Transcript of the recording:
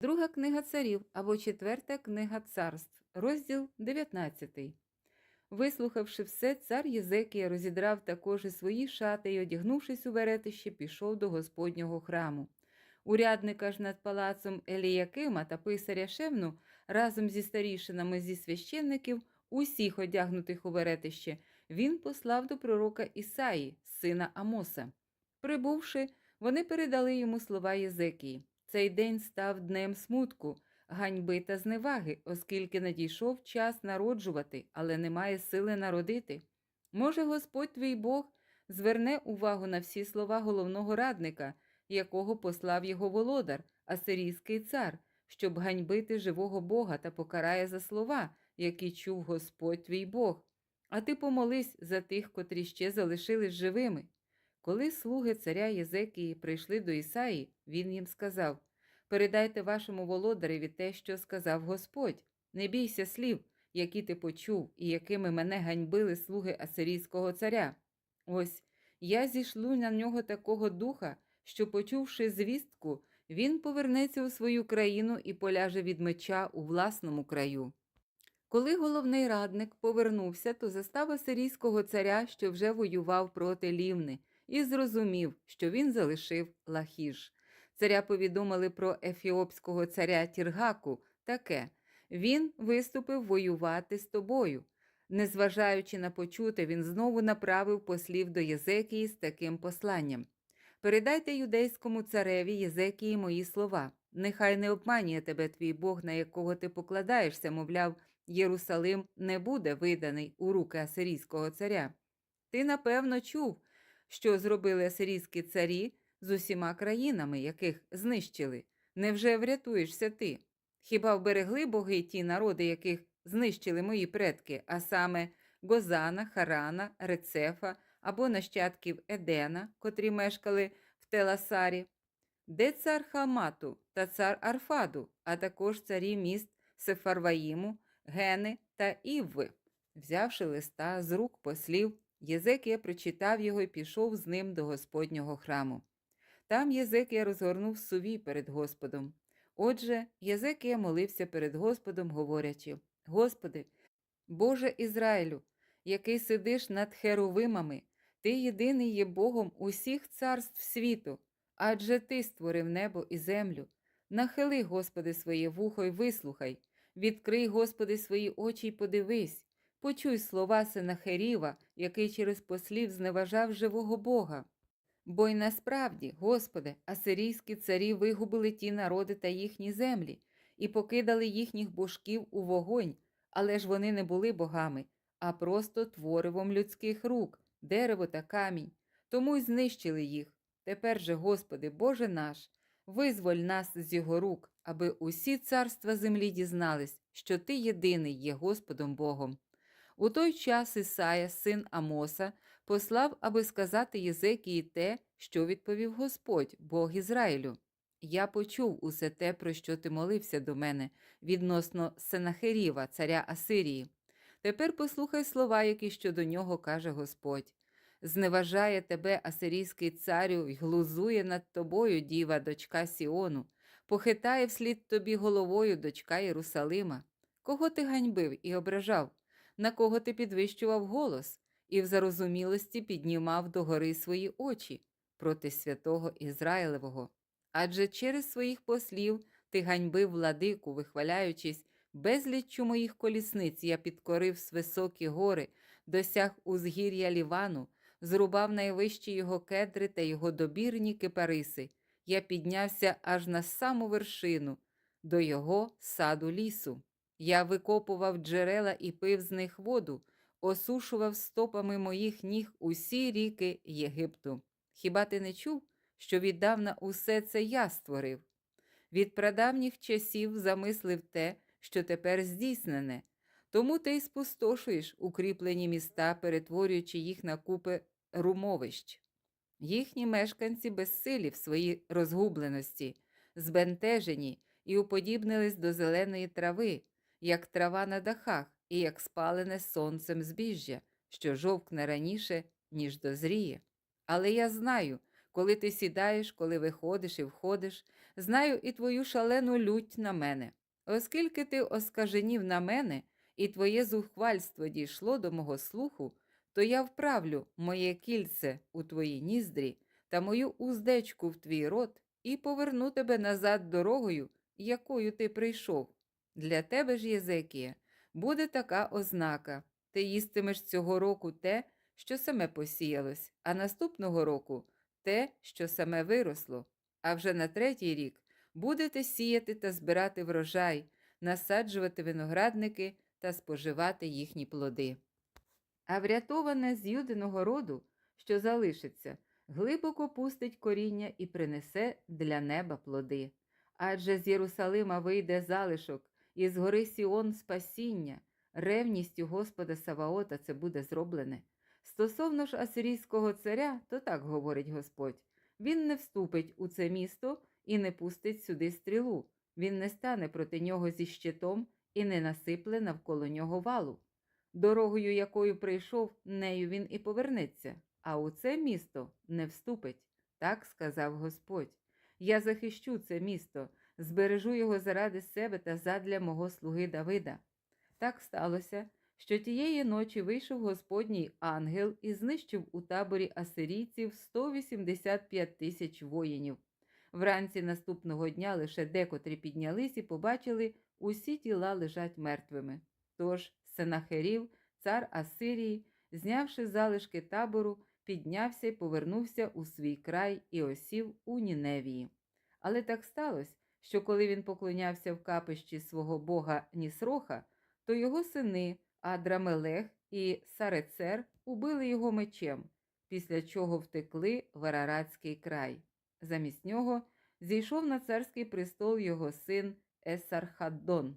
Друга книга царів або четверта книга царств, розділ 19. Вислухавши все, цар Єзекія розідрав також і свої шати і, одягнувшись у веретище, пішов до Господнього храму. Урядника ж над палацом Еліякима та писаря Шевну разом зі старішинами зі священників, усіх одягнутих у веретище, він послав до пророка Ісаї, сина Амоса. Прибувши, вони передали йому слова Єзекії. Цей день став днем смутку, ганьби та зневаги, оскільки надійшов час народжувати, але немає сили народити. Може, Господь твій Бог зверне увагу на всі слова головного радника, якого послав його володар, асирійський цар, щоб ганьбити живого Бога та покарає за слова, які чув Господь твій Бог. А ти помолись за тих, котрі ще залишились живими. Коли слуги царя Єзекії прийшли до Ісаї, він їм сказав: Передайте вашому володареві те, що сказав Господь. Не бійся слів, які ти почув, і якими мене ганьбили слуги Асирійського царя. Ось я зішлю на нього такого духа, що, почувши звістку, він повернеться у свою країну і поляже від меча у власному краю. Коли головний радник повернувся, то застав асирійського царя, що вже воював проти Лівни, і зрозумів, що він залишив Лахіш. Царя повідомили про ефіопського царя Тіргаку таке він виступив воювати з тобою. Незважаючи на почуте, він знову направив послів до Єзекії з таким посланням. Передайте юдейському цареві Єзекії мої слова. Нехай не обманює тебе твій Бог, на якого ти покладаєшся, мовляв, Єрусалим не буде виданий у руки асирійського царя. Ти, напевно, чув, що зробили асирійські царі з усіма країнами, яких знищили. Невже врятуєшся ти? Хіба вберегли боги ті народи, яких знищили мої предки, а саме Гозана, Харана, Рецефа або нащадків Едена, котрі мешкали в Теласарі? Де цар Хамату та цар Арфаду, а також царі міст Сефарваїму, Гени та Івви? Взявши листа з рук послів, Єзекія прочитав його і пішов з ним до Господнього храму. Там Єзекія розгорнув сувій перед Господом. Отже, Єзекія молився перед Господом, говорячи: Господи, Боже Ізраїлю, який сидиш над херовимами, Ти єдиний є Богом усіх царств світу, адже Ти створив небо і землю. Нахили, Господи, своє вухо й вислухай, відкрий, Господи, свої очі й подивись, почуй слова Сенахеріва, який через послів зневажав живого Бога. Бо й насправді, Господи, асирійські царі вигубили ті народи та їхні землі і покидали їхніх божків у вогонь, але ж вони не були богами, а просто творивом людських рук, дерево та камінь, тому й знищили їх. Тепер же, Господи, Боже наш, визволь нас з його рук, аби усі царства землі дізнались, що Ти єдиний є Господом Богом. У той час Ісая, син Амоса, послав, аби сказати Єзекії те, що відповів Господь, Бог Ізраїлю. Я почув усе те, про що ти молився до мене, відносно Сенахеріва, царя Асирії. Тепер послухай слова, які щодо нього каже Господь. Зневажає тебе асирійський царю й глузує над тобою, діва, дочка Сіону, похитає вслід тобі головою дочка Єрусалима. Кого ти ганьбив і ображав, на кого ти підвищував голос? і в зарозумілості піднімав догори свої очі проти святого Ізраїлевого. Адже через своїх послів ти ганьбив владику, вихваляючись, безліччю моїх колісниць я підкорив високі гори, досяг узгір'я Лівану, зрубав найвищі його кедри та його добірні кипариси. Я піднявся аж на саму вершину, до його саду лісу. Я викопував джерела і пив з них воду осушував стопами моїх ніг усі ріки Єгипту. Хіба ти не чув, що віддавна усе це я створив? Від прадавніх часів замислив те, що тепер здійснене, тому ти й спустошуєш укріплені міста, перетворюючи їх на купи румовищ. Їхні мешканці безсилі в своїй розгубленості, збентежені і уподібнились до зеленої трави, як трава на дахах, і як спалене сонцем збіжжя, що жовкне раніше, ніж дозріє. Але я знаю, коли ти сідаєш, коли виходиш і входиш, знаю і твою шалену лють на мене. Оскільки ти оскаженів на мене, і твоє зухвальство дійшло до мого слуху, то я вправлю моє кільце у твої ніздрі та мою уздечку в твій рот і поверну тебе назад дорогою, якою ти прийшов. Для тебе ж, Єзекія, буде така ознака. Ти їстимеш цього року те, що саме посіялось, а наступного року те, що саме виросло. А вже на третій рік будете сіяти та збирати врожай, насаджувати виноградники та споживати їхні плоди. А врятоване з юдиного роду, що залишиться, глибоко пустить коріння і принесе для неба плоди. Адже з Єрусалима вийде залишок, і з гори Сіон спасіння, ревністю Господа Саваота це буде зроблене. Стосовно ж асирійського царя, то так говорить Господь він не вступить у це місто і не пустить сюди стрілу, він не стане проти нього зі щитом і не насипле навколо нього валу. Дорогою, якою прийшов, нею він і повернеться, а у це місто не вступить, так сказав Господь. Я захищу це місто, збережу його заради себе та задля мого слуги Давида. Так сталося, що тієї ночі вийшов Господній ангел і знищив у таборі асирійців 185 тисяч воїнів. Вранці наступного дня лише декотрі піднялись і побачили, усі тіла лежать мертвими. Тож Сенахерів, цар Асирії, знявши залишки табору, піднявся і повернувся у свій край і осів у Ніневії. Але так сталося, що коли він поклонявся в капищі свого бога Нісроха, то його сини Адрамелех і Сарецер убили його мечем, після чого втекли в Араратський край. Замість нього зійшов на царський престол його син Есархаддон.